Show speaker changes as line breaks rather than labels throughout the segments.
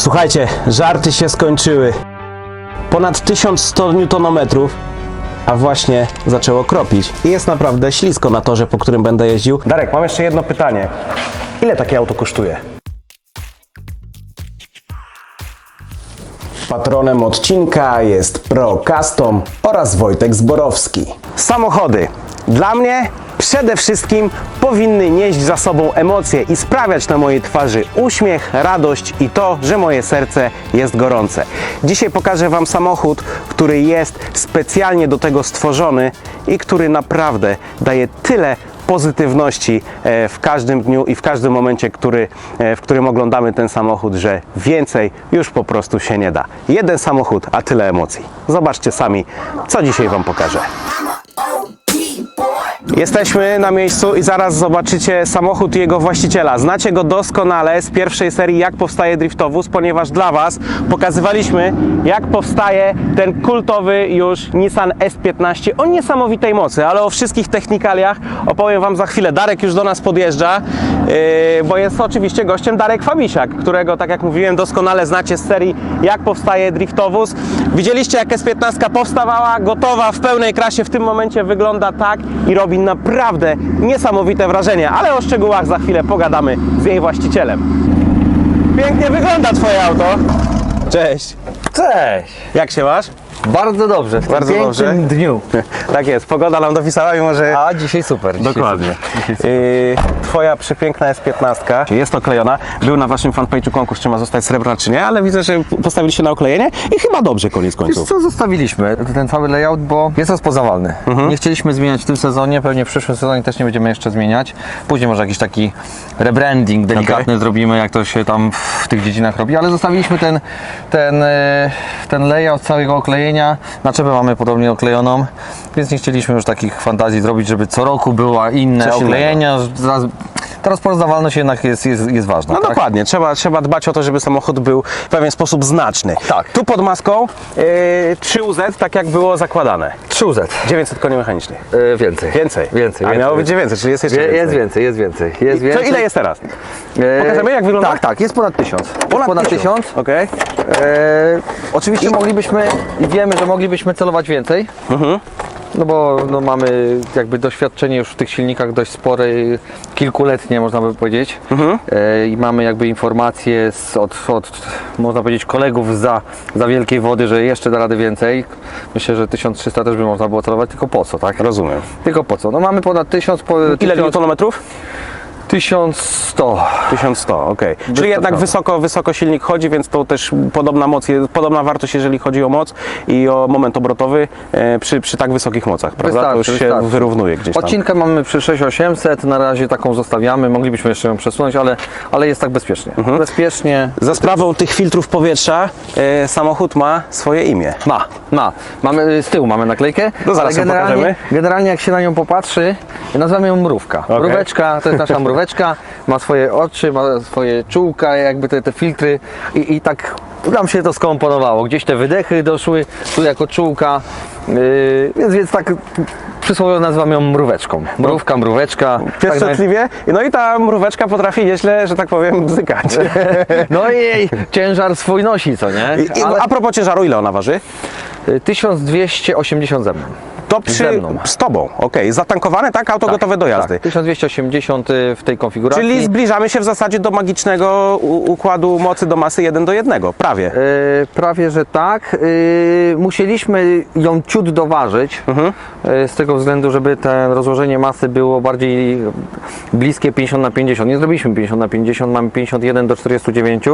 Słuchajcie, żarty się skończyły. Ponad 1100 Nm, a właśnie zaczęło kropić. I jest naprawdę ślisko na torze, po którym będę jeździł. Darek, mam jeszcze jedno pytanie. Ile takie auto kosztuje? Patronem odcinka jest Pro Custom oraz Wojtek Zborowski. Samochody dla mnie przede wszystkim powinny nieść za sobą emocje i sprawiać na mojej twarzy uśmiech, radość i to, że moje serce jest gorące. Dzisiaj pokażę Wam samochód, który jest specjalnie do tego stworzony i który naprawdę daje tyle pozytywności e, w każdym dniu i w każdym momencie, który, e, w którym oglądamy ten samochód, że więcej już po prostu się nie da. Jeden samochód, a tyle emocji. Zobaczcie sami, co dzisiaj Wam pokażę. Jesteśmy na miejscu i zaraz zobaczycie samochód i jego właściciela. Znacie go doskonale z pierwszej serii Jak powstaje driftowóz, ponieważ dla Was pokazywaliśmy jak powstaje ten kultowy już Nissan S15 o niesamowitej mocy, ale o wszystkich technikaliach opowiem Wam za chwilę. Darek już do nas podjeżdża, yy, bo jest oczywiście gościem Darek Fabisiak, którego tak jak mówiłem doskonale znacie z serii Jak powstaje driftowóz. Widzieliście jak S15 powstawała, gotowa w pełnej krasie w tym momencie wygląda tak i robi naprawdę niesamowite wrażenie, ale o szczegółach za chwilę pogadamy z jej właścicielem. Pięknie wygląda Twoje auto. Cześć.
Cześć!
Jak się masz?
Bardzo dobrze, w tym
Bardzo
pięknym
dobrze.
dniu.
Tak jest, pogoda nam dopisała, mimo że...
A dzisiaj super. Dzisiaj
Dokładnie.
Super.
Yy, twoja przepiękna S15 jest oklejona. Był na waszym fanpage'u konkurs, czy ma zostać srebrna, czy nie, ale widzę, że postawiliście na oklejenie i chyba dobrze koniec
Wiesz
końców.
co, zostawiliśmy ten cały layout, bo jest rozpoznawalny.
Mhm.
Nie chcieliśmy zmieniać w tym sezonie, pewnie w przyszłym sezonie też nie będziemy jeszcze zmieniać. Później może jakiś taki rebranding delikatny zrobimy, jak to się tam w tych dziedzinach robi, ale zostawiliśmy ten, ten, e, ten layout całego oklejenia. Naczepę mamy podobnie oklejoną, więc nie chcieliśmy już takich fantazji zrobić, żeby co roku była inne
Coś
oklejenia. Ta rozpoznawalność jednak jest, jest, jest ważna.
No
tak?
dokładnie, trzeba, trzeba dbać o to, żeby samochód był w pewien sposób znaczny.
Tak.
Tu pod maską yy, 3UZ, tak jak było zakładane.
3Z.
900 koni mechanicznych.
E, więcej.
Więcej.
Więcej.
A
więcej.
miało być 900, czyli jest jeszcze
Wie-
więcej.
Jest więcej, jest więcej. Jest
To
więcej.
ile jest teraz?
E,
Pokażemy, jak wygląda?
Tak, tak, jest ponad tysiąc. Jest
Ponad,
ponad
tysiąc.
tysiąc.
Okej.
E, oczywiście moglibyśmy i wiemy, że moglibyśmy celować więcej.
Mhm.
No bo no, mamy jakby doświadczenie już w tych silnikach dość spore, kilkuletnie można by powiedzieć.
Mhm.
E, I mamy jakby informacje z, od, od, można powiedzieć, kolegów za, za wielkiej wody, że jeszcze da radę więcej. Myślę, że 1300 też by można było celować, tylko po co, tak?
Rozumiem.
Tylko po co? No mamy ponad 1000, po,
Ile
1000
newtonometrów?
1100.
1100, okej. Czyli jednak wysoko, wysoko silnik chodzi, więc to też podobna moc, podobna wartość, jeżeli chodzi o moc i o moment obrotowy e, przy, przy tak wysokich mocach, prawda? to już
Wystarczy,
się
wystarczy.
wyrównuje gdzieś tam.
Odcinkę mamy przy 6800, na razie taką zostawiamy, moglibyśmy jeszcze ją przesunąć, ale, ale jest tak bezpiecznie.
Mhm.
Bezpiecznie
Za sprawą tych filtrów powietrza e, samochód ma swoje imię.
ma, ma. Mamy, z tyłu mamy naklejkę,
No zaraz
ale
ją
generalnie,
pokażemy.
generalnie jak się na nią popatrzy, nazywamy ją mrówka.
Okej.
Mróweczka, to jest nasza ma swoje oczy, ma swoje czółka, jakby te, te filtry i, i tak nam się to skomponowało. Gdzieś te wydechy doszły, tu jako czółka, yy, więc, więc tak przysłowiowo nazywam ją mróweczką. Mrówka, mróweczka. tak naj-
Pieszczotliwie. No i ta mróweczka potrafi nieźle, że tak powiem, bzykać.
No i jej ciężar swój nosi, co nie? Ale
a propos ciężaru, ile ona waży?
y, 1280 ze mną.
To
Ze
przy,
mną.
z tobą, okej. Zatankowane, tak? Auto gotowe do jazdy.
Tak, 1280 w tej konfiguracji.
Czyli zbliżamy się w zasadzie do magicznego u- układu mocy do masy 1 do 1, prawie.
E, prawie, że tak. E, musieliśmy ją ciut doważyć,
Mhm.
e, z tego względu, żeby to rozłożenie masy było bardziej bliskie 50 na 50. Nie zrobiliśmy 50 na 50, mamy 51 do 49,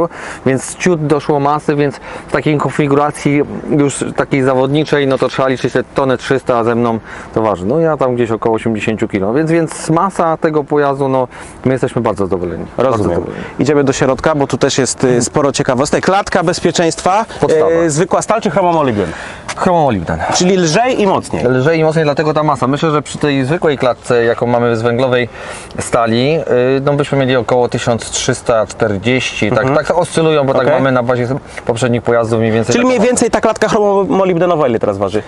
więc ciut doszło masy, więc w takiej konfiguracji już takiej zawodniczej, no to trzeba liczyć te tonę 300, a ze mną to waży. No ja tam gdzieś około 80 kg, więc, więc masa tego pojazdu, no my jesteśmy bardzo zadowoleni. Bardzo
Rozumiem.
zadowoleni.
Idziemy do środka, bo tu też jest y, sporo ciekawostek. Klatka bezpieczeństwa,
Podstawa.
y, zwykła stal czy chromomolibden?
Chromolibden.
Czyli lżej i mocniej.
Lżej i mocniej, dlatego ta masa. Myślę, że przy tej zwykłej klatce, jaką mamy z węglowej stali, yy, no byśmy mieli około 1340, tak, tak oscylują, bo tak
Mhm. Okej.
mamy na bazie poprzednich pojazdów mniej więcej.
Czyli
taką
mniej więcej ta klatka chromomolibdenowa ile teraz waży?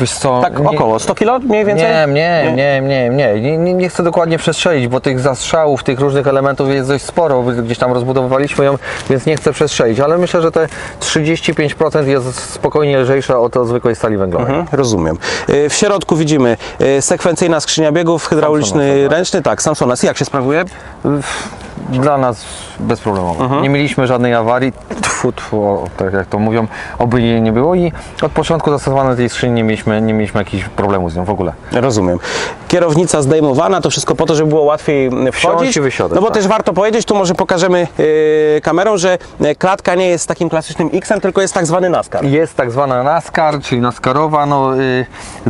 Wiesz co,
Tak
nie-
około 100 kilo mniej więcej?
Nie, nie, nie, nie, nie, nie, nie, chcę dokładnie przestrzelić, bo tych zastrzałów, tych różnych elementów jest dość sporo, gdzieś tam rozbudowywaliśmy ją, więc nie chcę przestrzelić, ale myślę, że te 35% jest spokojnie lżejsze od zwykłej stali węglowej.
Mhm, rozumiem. Y, W środku widzimy y, sekwencyjna skrzynia biegów, hydrauliczny
tak?
ręczny, tak, Samsonas. Jak się sprawuje?
Dla nas bezproblemowo.
Mhm.
Nie mieliśmy żadnej awarii, tfu, tfu, o, tak jak to mówią, oby jej nie było i od początku zastosowania tej skrzyni nie mieliśmy, nie mieliśmy jakichś problemów z nią w ogóle.
Rozumiem. Kierownica zdejmowana, to wszystko po to, żeby było łatwiej mm, wchodzić.
i wysiadać,
No bo
tak.
też warto powiedzieć, tu może pokażemy y, kamerą, że y, klatka nie jest takim klasycznym X-em, tylko jest tak zwany NASCAR.
Jest tak zwana NASCAR, czyli NASCARowa. No, y,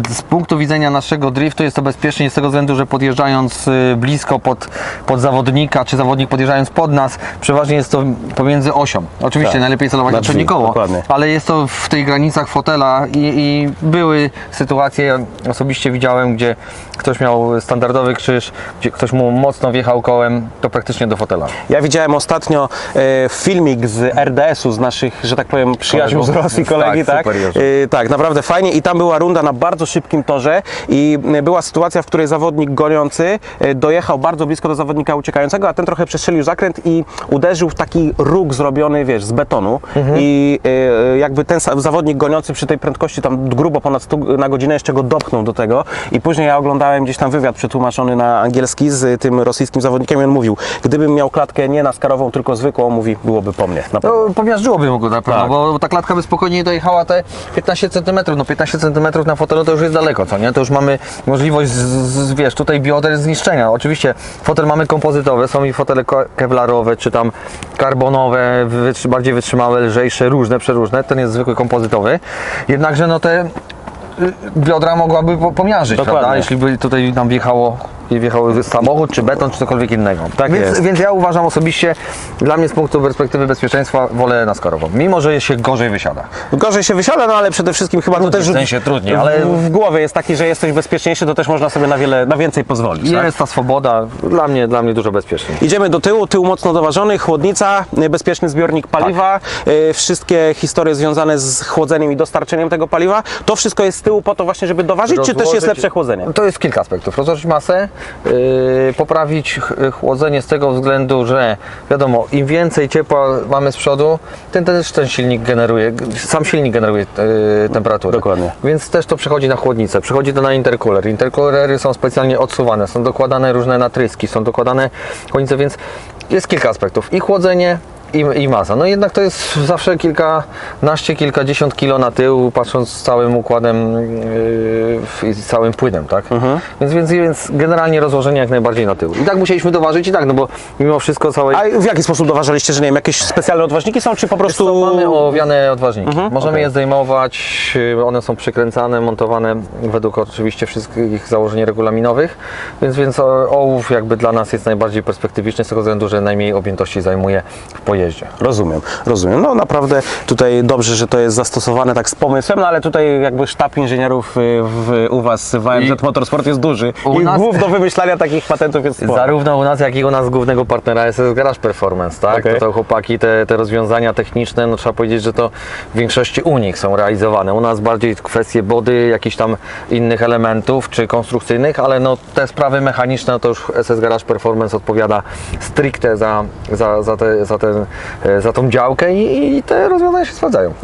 z punktu widzenia naszego driftu jest to bezpiecznie z tego względu, że podjeżdżając y, blisko pod, pod zawodnika, czy zawodnik podjeżdżając pod nas, przeważnie jest to pomiędzy osią. Oczywiście
Tak.
najlepiej celować
Na
na
drzwi,
przednie koło,
dokładnie.
ale jest to w tych granicach fotela i, i były sytuacje, ja osobiście widziałem, gdzie ktoś miał standardowy krzyż, gdzie ktoś mu mocno wjechał kołem, to praktycznie do fotela.
Ja widziałem ostatnio e, filmik z RDS-u, z naszych, że tak powiem, przyjaciół z. Rosji,
Tak,
kolegi, tak? E, tak, naprawdę fajnie i tam była runda na bardzo szybkim torze i e, była sytuacja, w której zawodnik goniący dojechał bardzo blisko do zawodnika uciekającego, a ten trochę przestrzelił zakręt i uderzył w taki róg zrobiony, wiesz, z betonu
Mhm.
i e, jakby ten zawodnik goniący przy tej prędkości tam grubo ponad 100 na godzinę jeszcze go dopchnął do tego i później ja oglądałem gdzieś tam wywiad przetłumaczony na angielski z tym rosyjskim zawodnikiem i on mówił, gdybym miał klatkę nie naskarową, tylko zwykłą, mówi, byłoby po mnie. Na pewno.
No, pomiażdżyłoby mu go na pewno,
Tak.
bo, ta klatka by spokojnie dojechała te 15 cm. No 15 cm na fotelu to już jest daleko, co nie? To już mamy możliwość, z, z, wiesz, tutaj bioder zniszczenia. Oczywiście fotel mamy kompozytowe, są i fotele ko- kevlarowe, czy tam karbonowe, bardziej wytrzymałe, lżejsze, różne, przeróżne. Ten jest zwykły kompozytowy. Jednakże no te y, biodra mogłaby po- pomiażyć,
Dokładnie.
prawda? Jeśli by tutaj nam wjechało, wjechało samochód, czy beton, czy cokolwiek innego.
Tak
więc,
jest.
więc ja uważam osobiście, dla mnie z punktu perspektywy bezpieczeństwa wolę naskarową, mimo że się gorzej wysiada.
Gorzej się wysiada, no ale przede wszystkim chyba to też
w sensie trudniej, ale-
w, w głowie jest taki, że jesteś bezpieczniejszy, to też można sobie na wiele, na więcej pozwolić. tak?
Jest ta swoboda, dla mnie, dla mnie dużo bezpieczniej.
Idziemy do tyłu, tył mocno doważony, chłodnica, bezpieczny zbiornik paliwa, y, wszystkie historie związane z chłodzeniem i dostarczeniem tego paliwa. To wszystko jest z tyłu po to właśnie, żeby doważyć, czy też jest
Rozłożyć-
lepsze chłodzenie?
To jest kilka aspektów. Rozłożyć masę, poprawić ch- chłodzenie z tego względu, że wiadomo, im więcej ciepła mamy z przodu, tym też ten silnik generuje, sam silnik generuje yy, temperaturę.
Dokładnie.
Więc też to przechodzi na chłodnicę, przechodzi to na intercooler. Intercoolery są specjalnie odsuwane, są dokładane różne natryski, są dokładane chłodnice, więc jest kilka aspektów. I chłodzenie, i, i masa. No jednak to jest zawsze kilkanaście, kilkadziesiąt kilo na tył, patrząc z całym układem yy, i z całym płynem, tak? Więc, więc, więc generalnie rozłożenie jak najbardziej na tył. I tak musieliśmy doważyć i tak, no bo mimo wszystko całej...
A w jaki sposób doważaliście, że nie wiem, jakieś specjalne odważniki są, czy po prostu...
To mamy owiane odważniki. Możemy
okej.
je zdejmować, yy, one są przykręcane, montowane według oczywiście wszystkich założeń regulaminowych, więc, więc ołów jakby dla nas jest najbardziej perspektywiczny z tego względu, że najmniej objętości zajmuje w pojeździe.
Rozumiem, rozumiem. No naprawdę tutaj dobrze, że to jest zastosowane tak z pomysłem, no ale tutaj jakby sztab inżynierów y, w, u Was w AMZ
I-
Motorsport jest duży
U
i
nas-
głów do wymyślania takich patentów jest sporo.
Zarówno u nas, jak i u nas głównego partnera jest Garage Performance, tak?
Okej.
To, to chłopaki, te, te rozwiązania techniczne, no trzeba powiedzieć, że to w większości u nich są realizowane. U nas bardziej kwestie body, jakichś tam innych elementów, czy konstrukcyjnych, ale no te sprawy mechaniczne, no to już SS Garage Performance odpowiada stricte za, za, za, te, za, ten, za tą działkę i, i te rozwiązania się sprawdzają.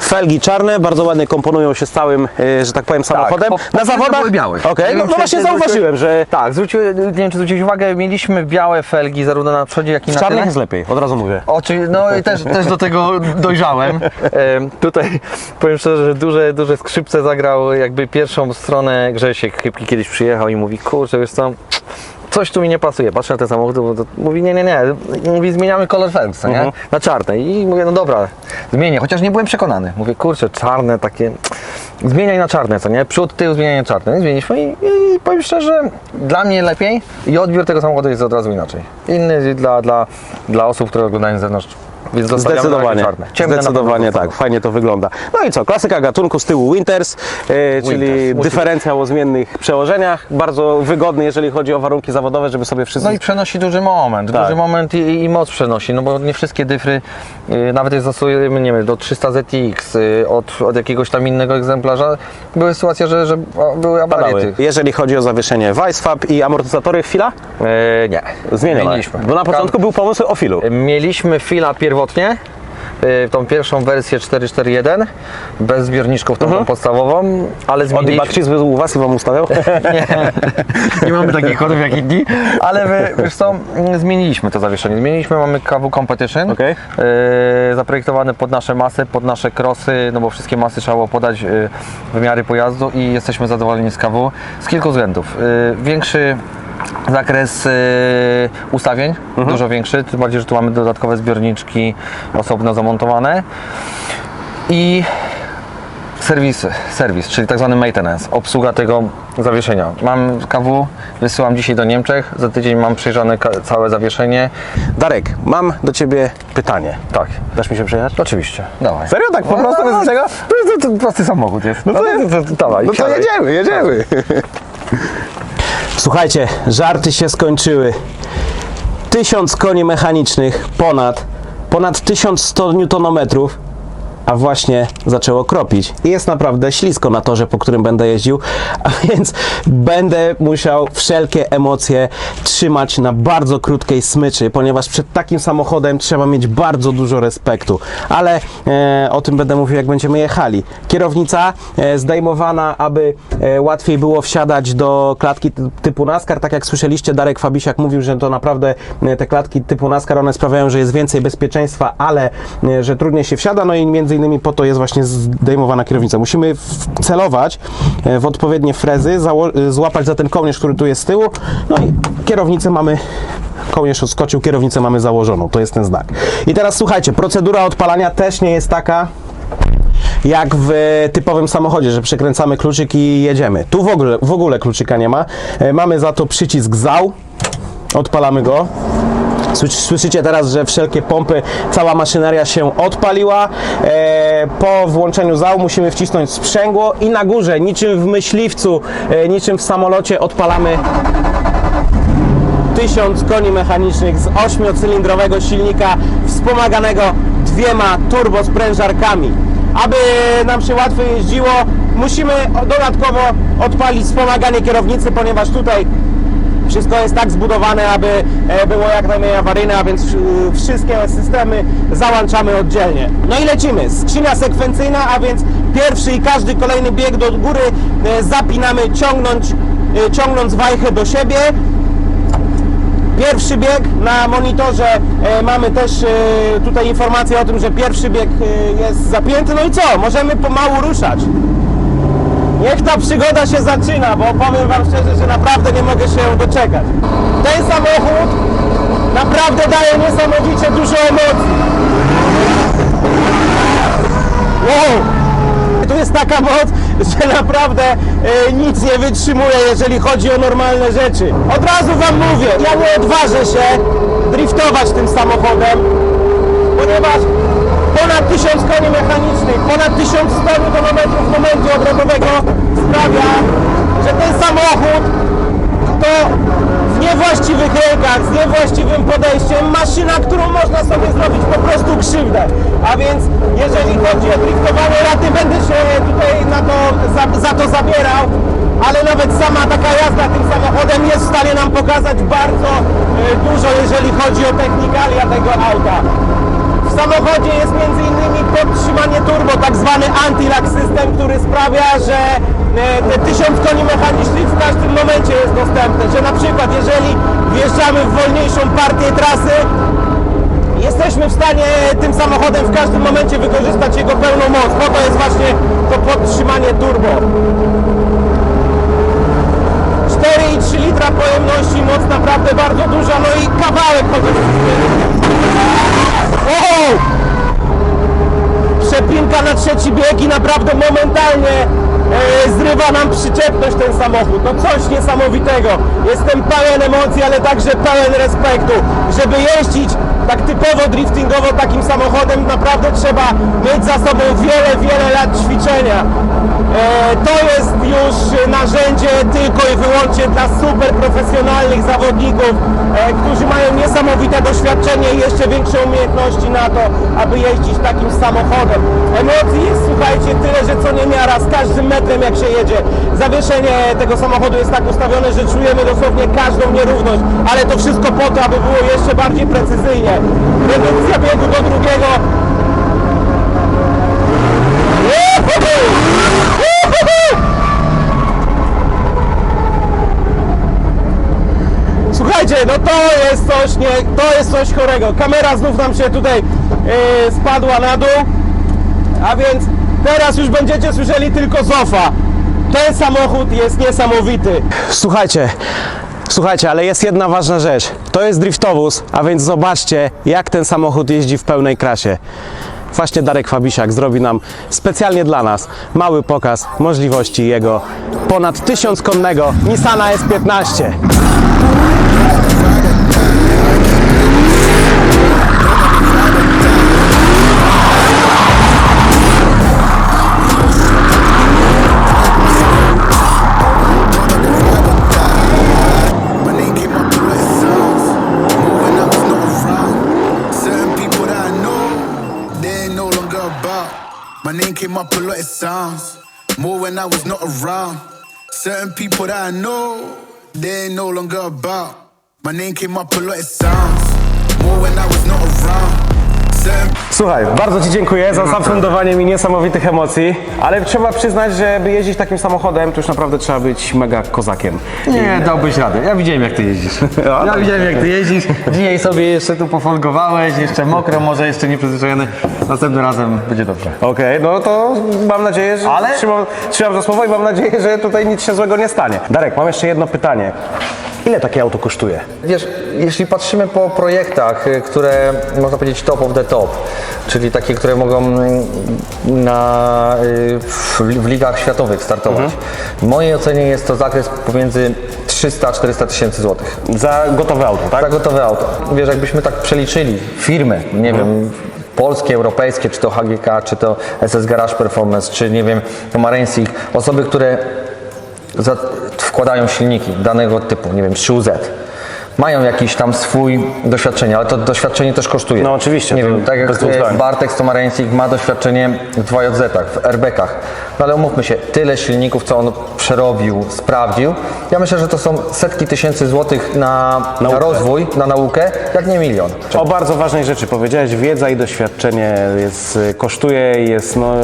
Felgi czarne, bardzo ładnie komponują się z całym, y, że tak powiem, samochodem.
po-
Na
po-
zawodach
były białe.
Okej, no, no właśnie zauważyłem, że
Tak, zwróciłem, nie wiem czy zwróciłeś uwagę, mieliśmy białe felgi zarówno na przodzie, jak i
w
na
czarnych
tyle.
jest lepiej, od razu mówię.
Oczy, no i też, też do tego dojrzałem. Em, tutaj powiem szczerze, że duże, duże skrzypce zagrał jakby pierwszą stronę Grzesiek Chybki kiedyś przyjechał i mówi, kurczę wiesz co, coś tu mi nie pasuje. Patrzę na ten samochód, bo to, mówi nie, nie, nie, mówi zmieniamy kolor felg, co nie?
Mhm.
Na czarne i mówię, no dobra, zmienię, chociaż nie byłem przekonany. Mówię, kurczę, czarne takie, zmieniaj na czarne, co nie? Przód, tył, zmieniaj na czarne. I zmieniliśmy i, i powiem szczerze, dla mnie lepiej i odbiór tego samochodu jest od razu inaczej. Inny dla, dla, dla osób, które oglądają z zewnątrz Więc
Zdecydowanie,
czarne. Ciemne
zdecydowanie tak, fajnie to wygląda. No i co, klasyka gatunku z tyłu Winters, e, czyli
Winters, musi
dyferencjał o zmiennych przełożeniach, bardzo wygodny, jeżeli chodzi o warunki zawodowe, żeby sobie wszyscy...
No i przenosi duży moment,
Tak.
duży moment i, i moc przenosi, no bo nie wszystkie dyfry, y, nawet jak zastosujemy, nie wiem, do 300 ZX, y, od, od jakiegoś tam innego egzemplarza, były sytuacje, że, że były awarie.
Jeżeli chodzi o zawieszenie Weissfab i amortyzatory
E, nie. Zmieniliśmy.
Bo na początku był pomysł o filu.
Mieliśmy fila pierwotnie, y, tą pierwszą wersję 441, bez zbiorniczków, tą, tą podstawową, ale
Od
zmieniliśmy...
Bakcis był u Was i Wam ustawiał?
Nie, nie mamy takich kodów jak inni, ale my, wiesz co, mm, zmieniliśmy to zawieszenie. Zmieniliśmy, mamy KW Competition,
Okej.
yy, zaprojektowany pod nasze masy, pod nasze krosy, no bo wszystkie masy trzeba było podać yy, wymiary pojazdu i jesteśmy zadowoleni z KW z kilku względów. Yy, większy zakres yy, ustawień, dużo większy, tym bardziej, że tu mamy dodatkowe zbiorniczki osobno zamontowane i serwisy, serwis, czyli tak zwany maintenance, obsługa tego zawieszenia. Mam KW, wysyłam dzisiaj do Niemczech, za tydzień mam przejrzane całe zawieszenie.
Darek, mam do Ciebie pytanie.
Tak,
Dasz mi się przejechać?
oczywiście, dawaj.
Serio? Tak po prostu bez niczego?
To, to, to prosty samochód jest. No
to jest-
to, to, dawaj,
No to
siadaj.
jedziemy, jedziemy. Słuchajcie, żarty się skończyły. Tysiąc koni mechanicznych, ponad, ponad 1100 newtonometrów, a właśnie zaczęło kropić. I jest naprawdę ślisko na torze, po którym będę jeździł, a więc będę musiał wszelkie emocje trzymać na bardzo krótkiej smyczy, ponieważ przed takim samochodem trzeba mieć bardzo dużo respektu. Ale e, o tym będę mówił, jak będziemy jechali. Kierownica e, zdejmowana, aby e, łatwiej było wsiadać do klatki ty- typu NASCAR. Tak jak słyszeliście, Darek Fabisiak mówił, że to naprawdę e, te klatki typu NASCAR, one sprawiają, że jest więcej bezpieczeństwa, ale e, że trudniej się wsiada, no i między innymi po to jest właśnie zdejmowana kierownica. Musimy celować e, w odpowiednie frezy, e, złapać za ten kołnierz, który tu jest z tyłu, no i kierownicę mamy kołnierz odskoczył, kierownicę mamy założoną, to jest ten znak. I teraz słuchajcie, procedura odpalania też nie jest taka, jak w typowym samochodzie, że przekręcamy kluczyk i jedziemy. Tu w ogóle, w ogóle kluczyka nie ma. E, Mamy za to przycisk ZAU. Odpalamy go. Słysz- Słyszycie teraz, że wszelkie pompy, cała maszyneria się odpaliła. E, po włączeniu zału musimy wcisnąć sprzęgło i na górze, niczym w myśliwcu, e, niczym w samolocie, odpalamy 1000 koni mechanicznych z 8-cylindrowego silnika wspomaganego dwiema turbosprężarkami. Aby nam się łatwiej jeździło, musimy dodatkowo odpalić wspomaganie kierownicy, ponieważ tutaj wszystko jest tak zbudowane, aby e, było jak najmniej awaryjne, a więc e, wszystkie systemy załączamy oddzielnie. No i lecimy. Skrzynia sekwencyjna, a więc pierwszy i każdy kolejny bieg do góry e, zapinamy ciągnąć, ciągnąc wajchę do siebie. Pierwszy bieg na monitorze e, mamy też e, tutaj informację o tym, że pierwszy bieg e, jest zapięty. No i co? Możemy pomału ruszać. Niech ta przygoda się zaczyna, bo powiem Wam szczerze, że naprawdę nie mogę się doczekać. Ten samochód naprawdę daje niesamowicie dużo emocji. Wow! Tu jest taka moc, że naprawdę e, nic nie wytrzymuje, jeżeli chodzi o normalne rzeczy. Od razu Wam mówię, ja nie odważę się driftować tym samochodem, ponieważ ponad 1000 koni mechanicznych, ponad 1100 Nm momentu obrotowego sprawia, że ten samochód to w niewłaściwych rękach, z niewłaściwym podejściem, maszyna, którą można sobie zrobić po prostu krzywdę. A więc jeżeli chodzi o driftowanie raty, będę się tutaj na to, za, za to zabierał, ale nawet sama taka jazda tym samochodem jest w stanie nam pokazać bardzo e, dużo, jeżeli chodzi o technikalia tego auta. Samochodzie jest między podtrzymanie turbo, tak zwany anti-lock system, który sprawia, że e, te 1000 koni mechanicznych w każdym momencie jest dostępne, że na przykład jeżeli wjeżdżamy w wolniejszą partię trasy, jesteśmy w stanie tym samochodem w każdym momencie wykorzystać jego pełną moc. Po to jest właśnie to podtrzymanie turbo. 4,3 litra pojemności, moc naprawdę bardzo duża, no i kawałek chociaż Wow! Przepinka na trzeci bieg i naprawdę momentalnie e, przyczepność ten samochód. No coś niesamowitego. Jestem pełen emocji, ale także pełen respektu. Żeby jeździć tak typowo driftingowo takim samochodem naprawdę trzeba mieć za sobą wiele, wiele lat ćwiczenia. E, to jest już narzędzie tylko i wyłącznie dla super profesjonalnych zawodników, e, którzy mają niesamowite doświadczenie i jeszcze większe umiejętności na to, aby jeździć takim samochodem. Emocji jest, słuchajcie, tyle, że co niemiara, z każdym metrem jak się jedzie. Zawieszenie tego samochodu jest tak ustawione, że czujemy dosłownie każdą nierówność, ale to wszystko po to, aby było jeszcze bardziej precyzyjnie. Redukcja biegu do drugiego. Słuchajcie, no to jest coś, nie, to jest coś chorego. Kamera znów nam się tutaj yy, spadła na dół, a więc teraz już będziecie słyszeli tylko Zofa. Ten samochód jest niesamowity. Słuchajcie, słuchajcie, ale jest jedna ważna rzecz. To jest driftowóz, a więc zobaczcie, jak ten samochód jeździ w pełnej krasie. Właśnie Darek Fabisiak zrobi nam specjalnie dla nas mały pokaz możliwości jego ponad 1000 konnego Nissana S15.
Came up a lot of sounds. More when I was not around. Certain people that I know, they ain't no longer about. My name came up a lot of sounds. More when I was
Słuchaj, bardzo Ci dziękuję za zafundowanie mi niesamowitych emocji, ale trzeba przyznać, że żeby jeździć takim samochodem, to już naprawdę trzeba być mega kozakiem.
Nie, dałbyś radę. Ja widziałem jak ty jeździsz. Ja widziałem jak ty jeździsz. Dzisiaj sobie jeszcze tu pofolgowałeś, jeszcze mokro, może jeszcze nieprzyzwyczajony. Następnym razem będzie dobrze.
Okej, no to mam nadzieję, że
Ale-
trzymam, trzymam za słowo i mam nadzieję, że tutaj nic się złego nie stanie. Darek, mam jeszcze jedno pytanie. Ile takie auto kosztuje?
Wiesz, jeśli patrzymy po projektach, y, które można powiedzieć top of the top, czyli takie, które mogą mm, na, y, w, w ligach światowych startować, w mojej ocenie jest to zakres pomiędzy 300-400 tysięcy złotych.
Za gotowe auto, tak?
Za gotowe auto. Wiesz, jakbyśmy tak przeliczyli firmy, nie wiem, polskie, europejskie, czy to HGK, czy to SS Garage Performance, czy nie wiem, Marensik, osoby, które wkładają silniki danego typu, nie wiem, 3UZ. Mają jakiś tam swój doświadczenie, ale to doświadczenie też kosztuje.
No oczywiście,
Nie
to
wiem, tak jak. Bartek z Tomareńsik ma doświadczenie w 2JZ-ach, w airbagach. No ale umówmy się, tyle silników, co on przerobił, sprawdził. Ja myślę, że to są setki tysięcy złotych na, na rozwój, na naukę, jak nie milion.
O bardzo ważnej rzeczy powiedziałeś, wiedza i doświadczenie jest, y, kosztuje i jest no,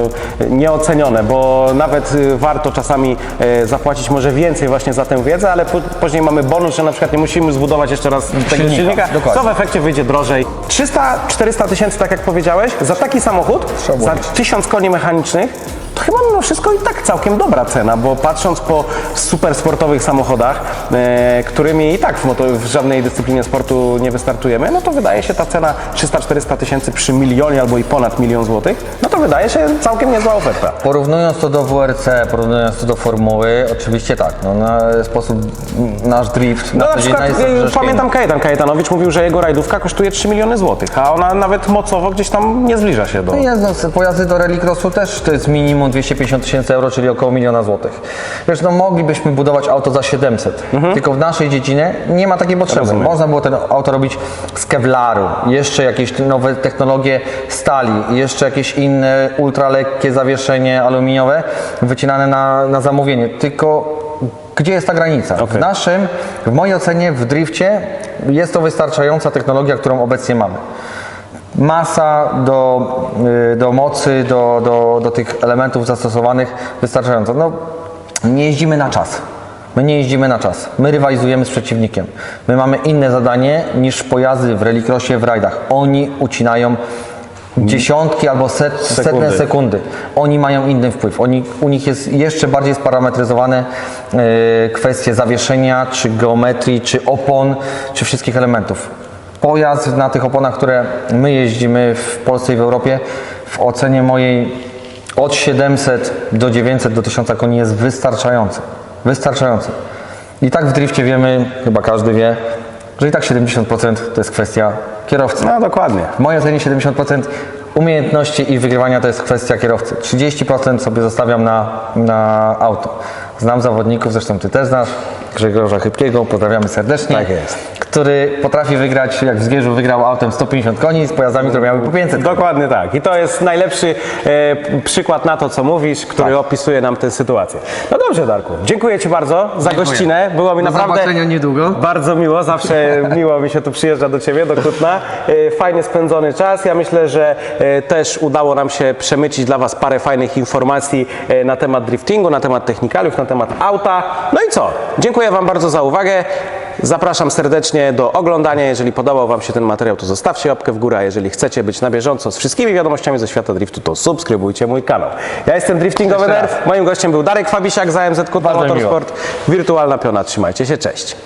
nieocenione, bo nawet y, warto czasami y, zapłacić może więcej właśnie za tę wiedzę, ale później mamy bonus, że na przykład nie musimy zbudować jeszcze raz tego
Silnika,
silnika,
dokładnie.
co w efekcie wyjdzie drożej. 300-400 tysięcy, tak jak powiedziałeś, za taki samochód,
Trzeba
za
mówić.
1000 koni mechanicznych, to chyba mimo wszystko i tak całkiem dobra cena, bo patrząc po super sportowych samochodach, e, którymi i tak w, moto, w żadnej dyscyplinie sportu nie wystartujemy, no to wydaje się ta cena 300-400 tysięcy przy milionie albo i ponad milion złotych, no to wydaje się całkiem niezła oferta.
Porównując to do WRC, porównując to do formuły, oczywiście tak, no, na sposób nasz drift
No na
dzień
przykład y, pamiętam Kajetan Kajetanowicz mówił, że jego rajdówka kosztuje 3 miliony złotych, a ona nawet mocowo gdzieś tam nie zbliża się do...
No jest, no, pojazdy do rallycrossu też to jest minimum 250 tysięcy euro, czyli około miliona złotych. Wiesz, no moglibyśmy budować auto za 700, tylko w naszej dziedzinie nie ma takiej potrzeby.
Rozumiem.
Można było ten auto robić z kevlaru, jeszcze jakieś nowe technologie stali, jeszcze jakieś inne ultralekkie zawieszenie aluminiowe wycinane na, na zamówienie, tylko gdzie jest ta granica? W
Okej.
naszym, w mojej ocenie w drifcie jest to wystarczająca technologia, którą obecnie mamy masa do, y, do mocy, do, do, do tych elementów zastosowanych wystarczająco. No, nie jeździmy na czas. My nie jeździmy na czas. My rywalizujemy z przeciwnikiem. My mamy inne zadanie niż pojazdy w rallycrossie, w rajdach. Oni ucinają dziesiątki albo set, setne
Sekundy.
sekundy. Oni mają inny wpływ. Oni, u nich jest jeszcze bardziej sparametryzowane y, kwestie zawieszenia, czy geometrii, czy opon, czy wszystkich elementów. Pojazd na tych oponach, które my jeździmy w Polsce i w Europie, w ocenie mojej od 700 do 900 do 1000 koni jest wystarczający. Wystarczający. I tak w drifcie wiemy, chyba każdy wie, że i tak 70% to jest kwestia kierowcy.
No dokładnie.
W mojej ocenie 70% umiejętności i wygrywania to jest kwestia kierowcy. 30% sobie zostawiam na, na auto. Znam zawodników, zresztą Ty też znasz, Grzegorza Chybkiego, pozdrawiamy serdecznie.
Tak jest.
Który potrafi wygrać, jak w Zwierzu wygrał autem 150 koni z pojazdami, które miały po 500.
Dokładnie tak. I to jest najlepszy e, przykład na to, co mówisz, który
Tak.
opisuje nam tę sytuację. No dobrze, Darku. Dziękuję Ci bardzo za gościnę. Było mi
Do
naprawdę
zobaczenia niedługo.
bardzo miło. Zawsze miło mi się tu przyjeżdża do Ciebie, do Kutna. E, Fajnie spędzony czas. Ja myślę, że e, też udało nam się przemycić dla Was parę fajnych informacji e, na temat driftingu, na temat technikaliów, na temat auta. No i co? Dziękuję Wam bardzo za uwagę. Zapraszam serdecznie do oglądania. Jeżeli podobał Wam się ten materiał, to zostawcie łapkę w górę. A jeżeli chcecie być na bieżąco z wszystkimi wiadomościami ze świata driftu, to subskrybujcie mój kanał. Ja jestem Driftingowy. Nerw. Moim gościem był Darek Fabisiak z AMZ
miło.
Motorsport. Wirtualna piona. Trzymajcie się. Cześć.